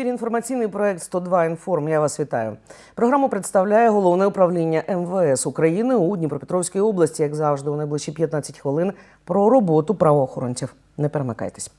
ефірі інформаційний проект 102 інформ. Я вас вітаю. Програму представляє головне управління МВС України у Дніпропетровській області. Як завжди, у найближчі 15 хвилин про роботу правоохоронців. Не перемикайтесь.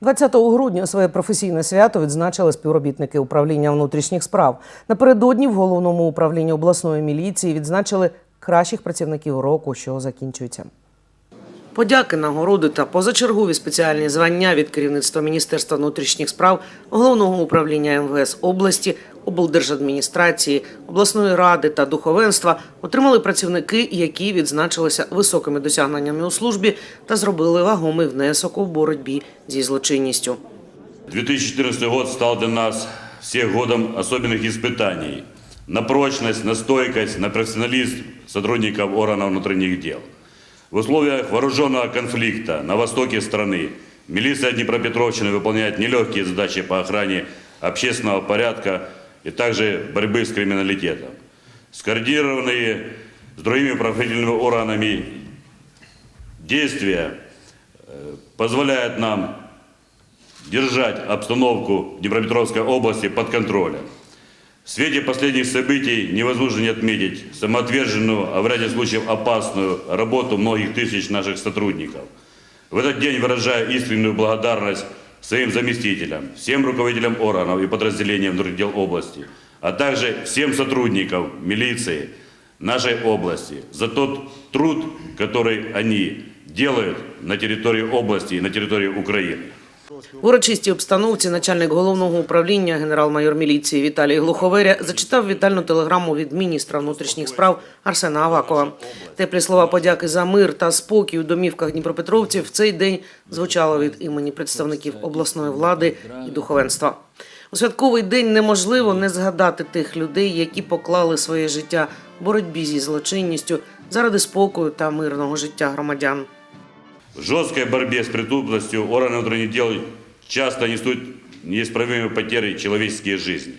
20 грудня своє професійне свято відзначили співробітники управління внутрішніх справ. Напередодні в головному управлінні обласної міліції відзначили кращих працівників року, що закінчується. Подяки, нагороди та позачергові спеціальні звання від керівництва Міністерства внутрішніх справ, головного управління МВС області, облдержадміністрації, обласної ради та духовенства отримали працівники, які відзначилися високими досягненнями у службі та зробили вагомий внесок у боротьбі зі злочинністю. 2014 год стал для нас всех годом особенных испытаний на прочность, на стойкость, на профессионализм сотрудников органов внутренних дел. В условиях вооруженного конфликта на востоке страны милиция Днепропетровщины выполняет нелегкие задачи по охране общественного порядка и также борьбы с криминалитетом. Скоординированные с другими правоохранительными органами действия э, позволяют нам держать обстановку в Днепропетровской области под контролем. В свете последних событий невозможно не отметить самоотверженную, а в ряде случаев опасную работу многих тысяч наших сотрудников. В этот день выражаю искреннюю благодарность своим заместителям, всем руководителям органов и подразделениям внутренних дел области, а также всем сотрудникам милиции нашей области за тот труд, который они делают на территории области и на территории Украины. В урочистій обстановці начальник головного управління генерал-майор міліції Віталій Глуховеря зачитав вітальну телеграму від міністра внутрішніх справ Арсена Авакова. Теплі слова подяки за мир та спокій у домівках дніпропетровців в цей день звучало від імені представників обласної влади і духовенства. У святковий день неможливо не згадати тих людей, які поклали своє життя в боротьбі зі злочинністю заради спокою та мирного життя громадян. В жесткой борьбе с преступностью органы внутренних дел часто несут неисправимые потери человеческие жизни.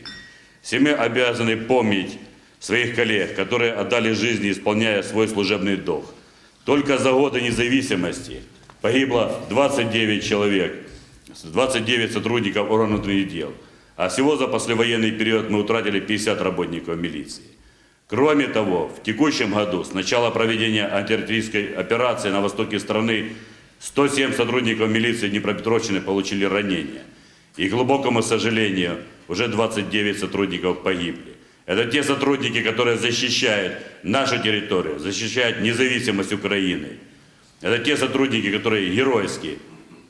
Все мы обязаны помнить своих коллег, которые отдали жизни, исполняя свой служебный долг. Только за годы независимости погибло 29 человек, 29 сотрудников органов внутренних дел. А всего за послевоенный период мы утратили 50 работников милиции. Кроме того, в текущем году с начала проведения антитеррористической операции на востоке страны 107 сотрудников милиции Днепропетровщины получили ранения. И, к глубокому сожалению, уже 29 сотрудников погибли. Это те сотрудники, которые защищают нашу территорию, защищают независимость Украины. Это те сотрудники, которые геройски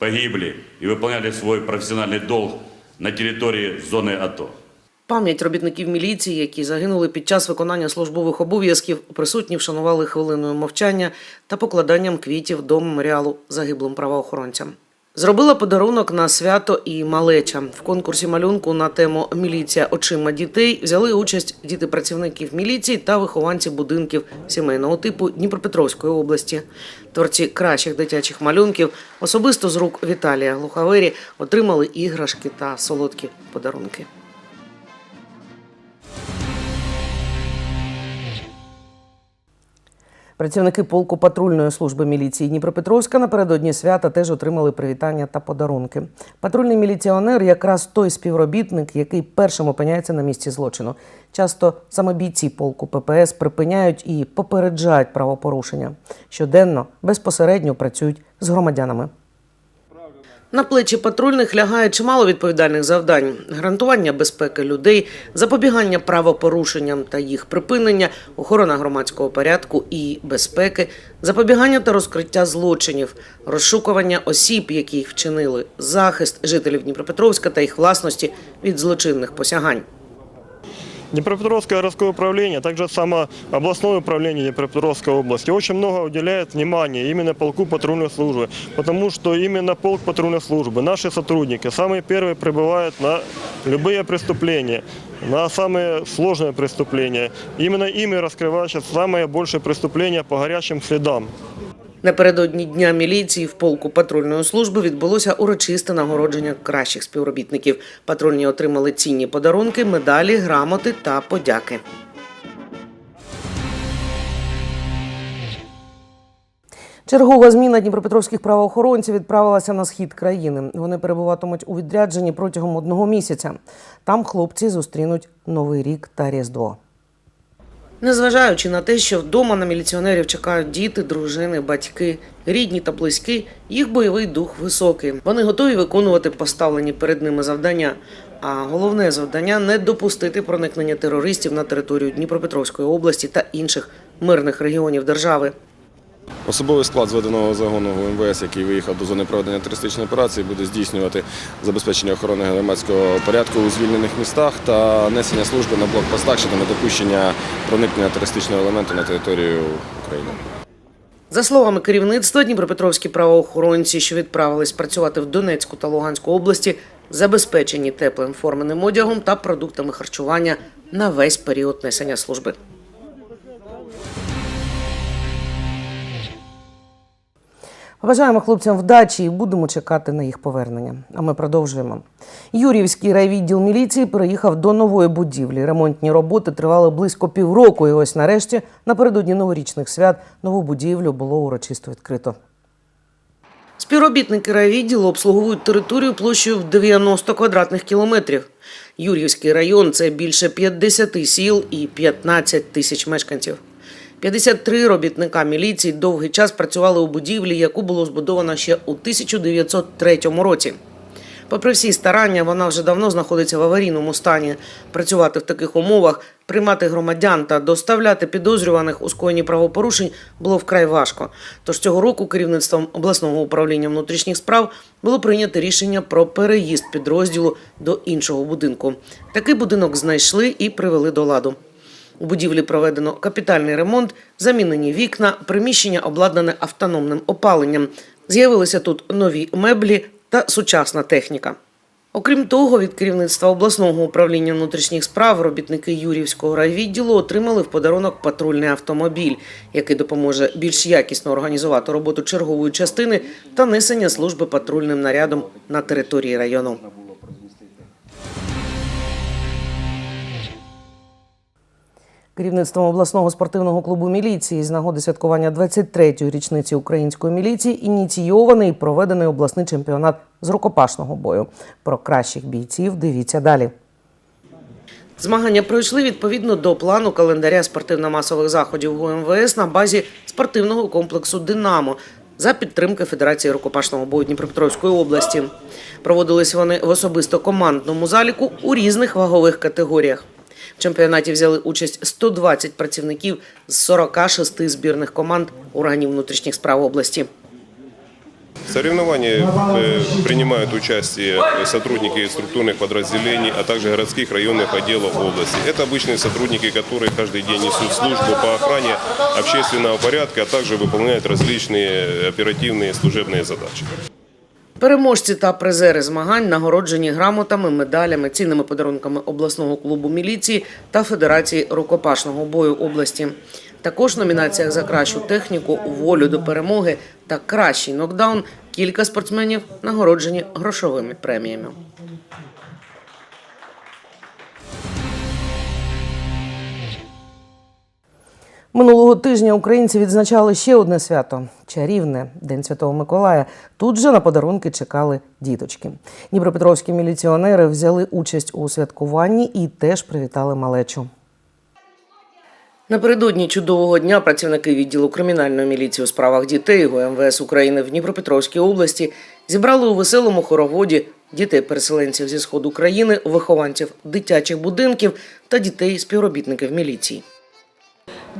погибли и выполняли свой профессиональный долг на территории зоны АТО. Пам'ять робітників міліції, які загинули під час виконання службових обов'язків, присутні вшанували хвилиною мовчання та покладанням квітів до меморіалу загиблим правоохоронцям. Зробила подарунок на свято і малеча. В конкурсі малюнку на тему Міліція очима дітей взяли участь діти працівників міліції та вихованці будинків сімейного типу Дніпропетровської області. Творці кращих дитячих малюнків особисто з рук Віталія Глухавері отримали іграшки та солодкі подарунки. Працівники полку патрульної служби міліції Дніпропетровська напередодні свята теж отримали привітання та подарунки. Патрульний міліціонер якраз той співробітник, який першим опиняється на місці злочину. Часто саме бійці полку ППС припиняють і попереджають правопорушення. Щоденно безпосередньо працюють з громадянами. На плечі патрульних лягає чимало відповідальних завдань: гарантування безпеки людей, запобігання правопорушенням та їх припинення, охорона громадського порядку і безпеки, запобігання та розкриття злочинів, розшукування осіб, які їх вчинили, захист жителів Дніпропетровська та їх власності від злочинних посягань. Днепропетровское городское управление, а также само областное управление Днепропетровской области очень много уделяет внимания именно полку патрульной службы, потому что именно полк патрульной службы, наши сотрудники, самые первые прибывают на любые преступления, на самые сложные преступления. Именно ими раскрываются самые большие преступления по горячим следам. Напередодні дня міліції в полку патрульної служби відбулося урочисте нагородження кращих співробітників. Патрульні отримали цінні подарунки, медалі, грамоти та подяки. Чергова зміна дніпропетровських правоохоронців відправилася на схід країни. Вони перебуватимуть у відрядженні протягом одного місяця. Там хлопці зустрінуть Новий рік та Різдво. Незважаючи на те, що вдома на міліціонерів чекають діти, дружини, батьки, рідні та близькі, їх бойовий дух високий. Вони готові виконувати поставлені перед ними завдання. А головне завдання не допустити проникнення терористів на територію Дніпропетровської області та інших мирних регіонів держави. Особовий склад зведеного загону МВС, який виїхав до зони проведення терористичної операції, буде здійснювати забезпечення охорони громадського порядку у звільнених містах та несення служби на блокпостах щодо недопущення проникнення терористичного елементу на територію України. За словами керівництва, дніпропетровські правоохоронці, що відправились працювати в Донецьку та Луганську області, забезпечені теплим форменим одягом та продуктами харчування на весь період несення служби. Бажаємо хлопцям вдачі і будемо чекати на їх повернення. А ми продовжуємо. Юрівський райвідділ міліції переїхав до нової будівлі. Ремонтні роботи тривали близько півроку. І ось нарешті, напередодні новорічних свят, нову будівлю було урочисто відкрито. Співробітники райвідділу обслуговують територію площею в 90 квадратних кілометрів. Юр'ївський район це більше 50 сіл і 15 тисяч мешканців. 53 робітника міліції довгий час працювали у будівлі, яку було збудовано ще у 1903 році. Попри всі старання, вона вже давно знаходиться в аварійному стані. Працювати в таких умовах, приймати громадян та доставляти підозрюваних у скоєнні правопорушень було вкрай важко. Тож цього року керівництвом обласного управління внутрішніх справ було прийнято рішення про переїзд підрозділу до іншого будинку. Такий будинок знайшли і привели до ладу. У будівлі проведено капітальний ремонт, замінені вікна, приміщення обладнане автономним опаленням. З'явилися тут нові меблі та сучасна техніка. Окрім того, від керівництва обласного управління внутрішніх справ робітники Юрівського райвідділу отримали в подарунок патрульний автомобіль, який допоможе більш якісно організувати роботу чергової частини та несення служби патрульним нарядом на території району. Керівництвом обласного спортивного клубу міліції з нагоди святкування 23-ї річниці української міліції ініційований і проведений обласний чемпіонат з рукопашного бою. Про кращих бійців дивіться далі. Змагання пройшли відповідно до плану календаря спортивно-масових заходів ГУМВС на базі спортивного комплексу Динамо за підтримки Федерації рукопашного бою Дніпропетровської області. Проводились вони в особисто командному заліку у різних вагових категоріях. В чемпіонаті взяли участь 120 працівників з 46 збірних команд органів внутрішніх справ області. В соревновании э, принимают участие сотрудники структурных подразделений, а также городских районных отделов области. Это обычные сотрудники, которые каждый день несут службу по охране общественного порядка, а также выполняют различные оперативные служебные задачи. Переможці та призери змагань нагороджені грамотами, медалями, цінними подарунками обласного клубу міліції та Федерації рукопашного бою області. Також в номінаціях за кращу техніку, волю до перемоги та кращий нокдаун кілька спортсменів нагороджені грошовими преміями. Минулого тижня українці відзначали ще одне свято чарівне День Святого Миколая. Тут же на подарунки чекали діточки. Дніпропетровські міліціонери взяли участь у святкуванні і теж привітали малечу. Напередодні чудового дня працівники відділу кримінальної міліції у справах дітей ГУМВС України в Дніпропетровській області зібрали у веселому хороводі дітей-переселенців зі сходу країни, вихованців дитячих будинків та дітей співробітників міліції.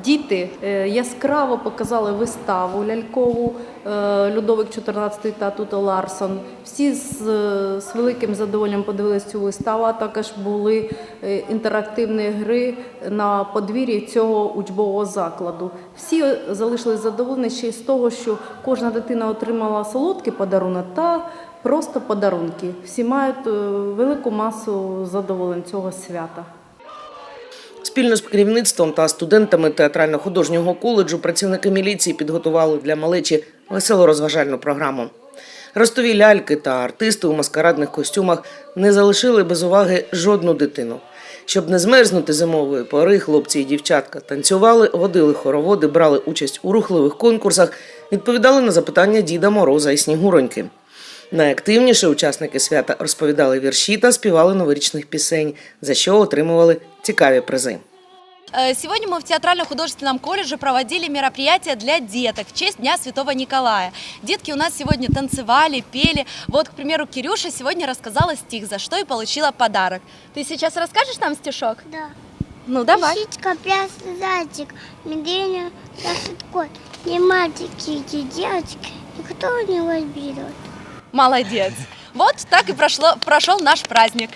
Діти е, яскраво показали виставу лялькову е, Людовик 14 та Туто Ларсон. Всі з, з великим задоволенням подивилися цю виставу, а також були е, інтерактивні гри на подвір'ї цього учбового закладу. Всі залишились задоволені ще й з того, що кожна дитина отримала солодкий подарунок та просто подарунки. Всі мають велику масу задоволень цього свята. Спільно з керівництвом та студентами театрально-художнього коледжу працівники міліції підготували для малечі весело-розважальну програму. Ростові ляльки та артисти у маскарадних костюмах не залишили без уваги жодну дитину. Щоб не змерзнути зимової пори, хлопці і дівчатка танцювали, водили хороводи, брали участь у рухливих конкурсах, відповідали на запитання Діда Мороза і Снігуроньки. Найактивніше учасники свята розповідали вірші та співали новорічних пісень, за що отримували цікаві призи. Э, Сегодня мы в театрально-художественном колледже проводили мероприятие для деток в честь Дня Святого Николая. Детки у нас сегодня танцевали, пели. Вот, к примеру, Кирюша сегодня рассказала стих, за что и получила подарок. Ты сейчас расскажешь нам стишок? Да. Ну, давай. Лисичка, плясный зайчик, медведя, пляшет кот. Не мальчики, не девочки, никто не возьмет. Молодец. Вот так и прошло, прошел наш праздник.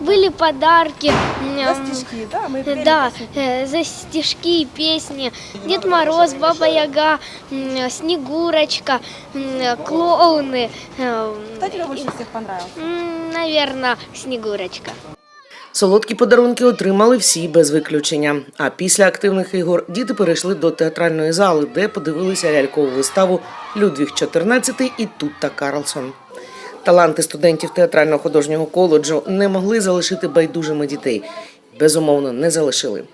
Были подарки. м, стишки, да? Мы Да, э, за стишки и песни. Дед Мороз, Баба Яга, м, Снегурочка, м, клоуны. э, Кто тебе больше всех понравился? м, Наверное, Снегурочка. Солодкі подарунки отримали всі без виключення. А після активних ігор діти перейшли до театральної зали, де подивилися лялькову виставу Людвіг XIV і Тутта Карлсон. Таланти студентів театрального художнього коледжу не могли залишити байдужими дітей. Безумовно, не залишили.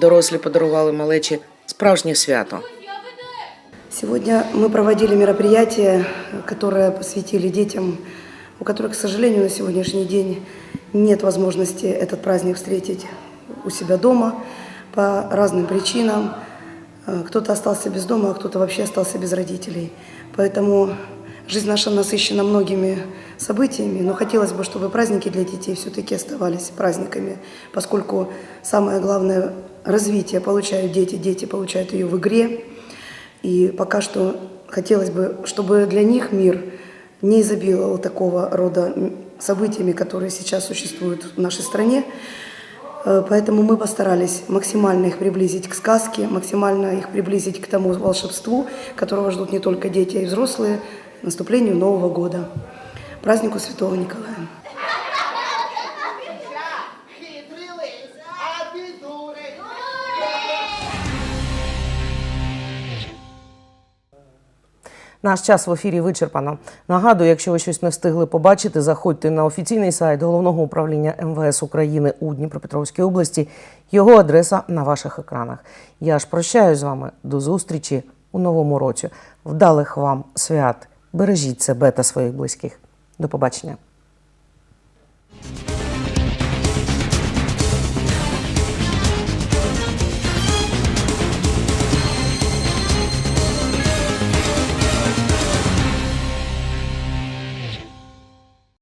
Дорослі подарували малечі справжнє свято. Сегодня мы проводили мероприятие, которое посвятили детям, у которых, к сожалению, на сегодняшний день нет возможности этот праздник встретить у себя дома по разным причинам. Э, Кто-то остался без дома, а кто-то вообще остался без родителей. Поэтому жизнь наша насыщена многими событиями, но хотелось бы, чтобы праздники для детей все-таки оставались праздниками, поскольку самое главное развитие получают дети, дети получают ее в игре, и пока что хотелось бы, чтобы для них мир не изобиловал такого рода событиями, которые сейчас существуют в нашей стране. Э, Поэтому мы постарались максимально их приблизить к сказке, максимально их приблизить к тому волшебству, которого ждут не только дети, а и взрослые, наступлению Нового года, празднику Святого Николая. Наш час в ефірі вичерпано. Нагадую, якщо ви щось не встигли побачити, заходьте на офіційний сайт головного управління МВС України у Дніпропетровській області. Його адреса на ваших екранах. Я ж прощаюсь з вами до зустрічі у новому році. Вдалих вам свят! Бережіть себе та своїх близьких. До побачення.